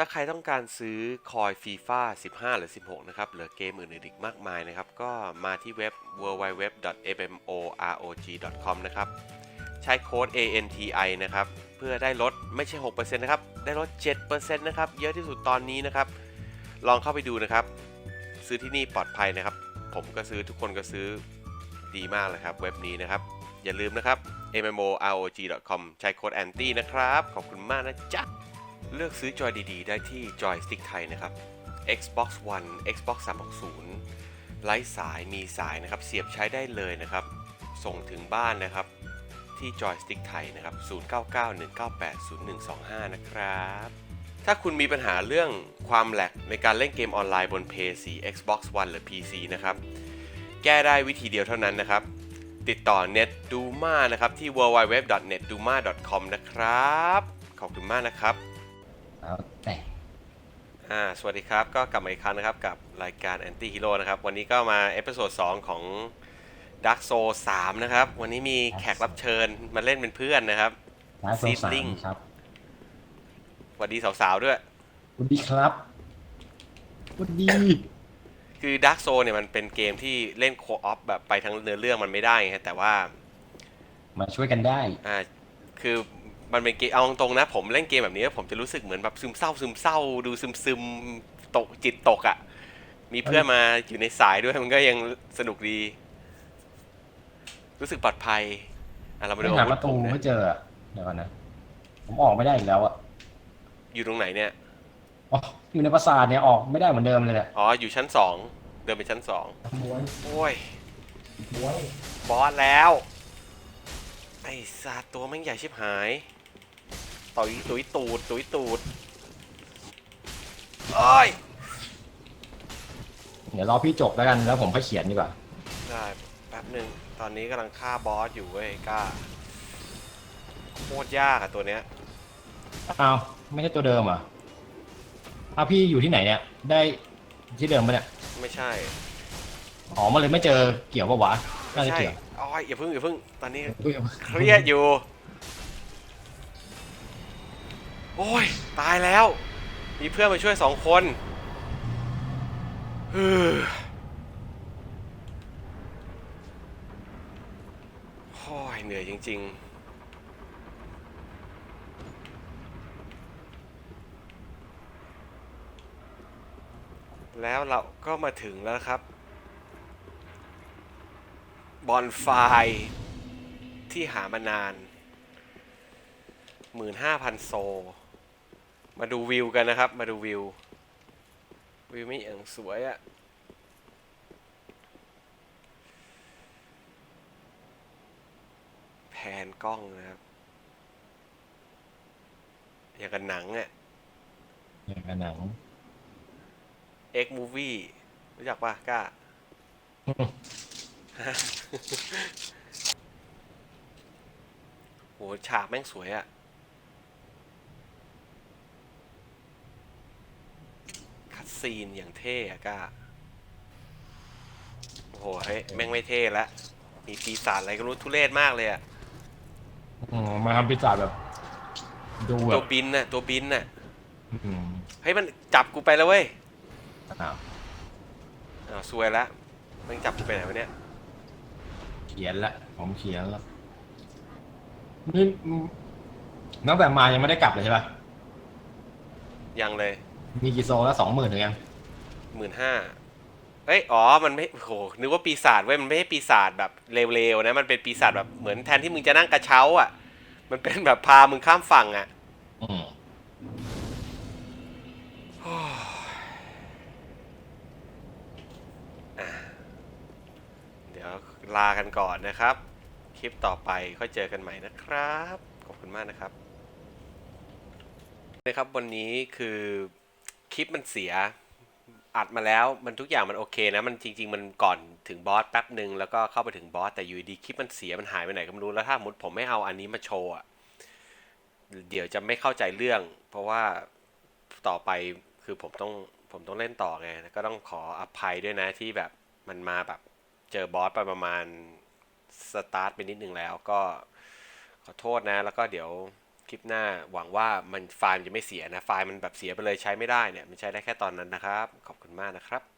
ถ้าใครต้องการซื้อคอยฟีฟ่า15 หรือ 16 นะครับ เหลือเกมอื่นๆอีกมากมายนะครับ ก็มาที่เว็บ www.mmorog.com นะครับ ใช้โค้ด ANTI นะครับ เพื่อได้ลดไม่ใช่ 6%นะครับ ได้ลด 7%นะครับ เยอะที่สุดตอนนี้นะครับ ลองเข้าไปดูนะครับ ซื้อที่นี่ปลอดภัยนะครับ ผมก็ซื้อทุกคนก็ซื้อดีมากเลยครับ เว็บนี้นะครับ อย่าลืมนะครับ mmorog.com ใช้โค้ด ANTI นะครับ ขอบคุณมากนะจ๊ะ เลือกซื้อจอยดีๆ ได้ที่จอยสติ๊กไทยนะครับ Xbox One Xbox 360ไร้สายมีสายนะครับ เสียบใช้ได้เลยนะครับ ส่งถึงบ้านนะครับ ที่จอยสติ๊กไทยนะครับ 0991980125 นะครับ ถ้าคุณมีปัญหาเรื่องความแหลกในการเล่นเกมออนไลน์บน PS4 Xbox One หรือ PC นะครับ แก้ได้วิธีเดียวเท่านั้นนะครับ ติดต่อ NetDuma นะครับที่ www.netduma.com นะครับ ขอบคุณมากนะครับ แล้วแต่อ่าสวัสดีครับ ก็กลับมาอีกครั้งนะครับกับรายการ Anti Hero นะครับ วันนี้ก็มาเอพิโซด2ของ Dark Soul 3 นะครับ วันนี้มีแขกรับเชิญมาเล่นเป็นเพื่อนนะครับ ร้านโซสาม Seedling ครับสวัสดีสาวๆด้วย สวัสดีครับสวัสดี คือ Dark Soul เนี่ยมันเป็นเกมที่เล่นโคออฟแบบไปทั้งเนื้อเรื่องมันไม่ได้ไงแต่ว่า มาช่วยกันได้ อ่าคือ มันเป็นเกมเอาตรงๆนะ ผมเล่นเกมแบบนี้แล้วผมจะรู้สึกเหมือนแบบซึมเศร้าซึมเศร้า ดูซึมซึมๆตกจิตตกอะ่ะ มีเพื่อนมาอยู่ในสายด้วยมันก็ยังสนุกดี รู้สึกปลอดภัยอะเรามาไม่ดูหาอาวุปธระผตูมนะไม่เจออะเดี๋ยวก่อนนะ ผมออกไม่ได้อีกแล้วอะอยู่ตรงไหนเนี่ยอ๋ออยู่ในปราสาทเนี่ยออกไม่ได้เหมือนเดิมเลยแหละอ๋ออยู่ชั้นสองเดินไปชั้นสองบวยโอ้ยบวยบอสแล้วไอ้สัตว์ตัวแม่งใหญ่ชิบหาย ต่อยตุยตูดตุยตูดโอ้ยเดี๋ยวรอพี่จบแล้วกันแล้วผมค่อยเขียนดีกว่าได้แป๊บหนึ่งตอนนี้กำลังฆ่าบอสอยู่เว้ยกล้าโคตรยากอะตัวเนี้ยอ้าวไม่ใช่ตัวเดิมเหรอะอ้าวพี่อยู่ที่ไหนเนี่ย ได้ที่เดิมปะเนี่ยไม่ใช่อ๋อมันเลยไม่เจอเกี่ยวปะวะน่าไม่จะใช่เกี่ยวอ๋ออย่าเพิ่งอย่าเพิ่งตอนนี้เฮ้ยเครียดอยู่ โอ้ย ตายแล้ว มีเพื่อนมาช่วยสองคนฮึ่มโอ้ยเหนื่อยจริง ๆแล้วเราก็มาถึงแล้วครับ บอลไฟที่หามานานหมื่นห้าพันโซ มาดูวิวกันนะครับ มาดูวิว วิวไม่อย่างสวยอะแผนกล้องนะครับอย่างกับหนังอะอย่างกับหนัง X movie รู้จักปะกล้า โห ฉากแม่งสวยอะคัด ซีนอย่างเท่อะก้าโอ้โหเฮ้ยแม่งไม่เท่ละมีปีศาจอะไรก็รู้ทุเรศมากเลยอะอืมมาทำปีศาจแบบดูแบตัวบบินน่ะตัวบินน่ะอืมเฮ้ยมันจับกูไปแล้วเว้ยอ้าวอ้าวซวยละมันจับกูไปไหนวะเนี่ยเขียนละผมเขียนละนี่อืมน้องแบบมายังไม่ได้กลับเลยใช่ปะยังเลย มีกี่โซแล้วสองหมื่นหรือยังหมื่นห้าเอ้ยอ๋อ มันไม่โหนึกว่าปีศาจเว้ย มันไม่ใช่ปีศาจแบบเร็วๆนะ มันเป็นปีศาจแบบเหมือนแทนที่มึงจะนั่งกระเช้า อะ มันเป็นแบบพามึงข้ามฝั่งอะ อืมเดี๋ยวลากันก่อนนะครับ คลิปต่อไปค่อยเจอกันใหม่นะครับ ขอบคุณมากนะครับนะครับวันนี้คือ คลิปมันเสียอัดมาแล้วมันทุกอย่างมันโอเคนะ มันจริง ๆ มันก่อนถึงบอสแป๊บหนึ่งแล้วก็เข้าไปถึงบอสแต่อยู่ดีคลิปมันเสียมันหายไปไหนก็ไม่รู้แล้วถ้ามมติผมไม่เอาอันนี้มาโชว์อะเดี๋ยวจะไม่เข้าใจเรื่อง เพราะว่าต่อไปคือผมต้องผมต้องเล่นต่อไงก็ต้องขออภัยด้วยนะที่แบบมันมาแบบเจอบอสไปประมาณสตาร์ทไปนิดนึงแล้วก็ขอโทษนะ แล้วก็เดี๋ยว คลิปหน้าหวังว่ามันไฟล์มันจะไม่เสียนะ ไฟล์มันแบบเสียไปเลยใช้ไม่ได้เนี่ย มันใช้ได้แค่ตอนนั้นนะครับ ขอบคุณมากนะครับ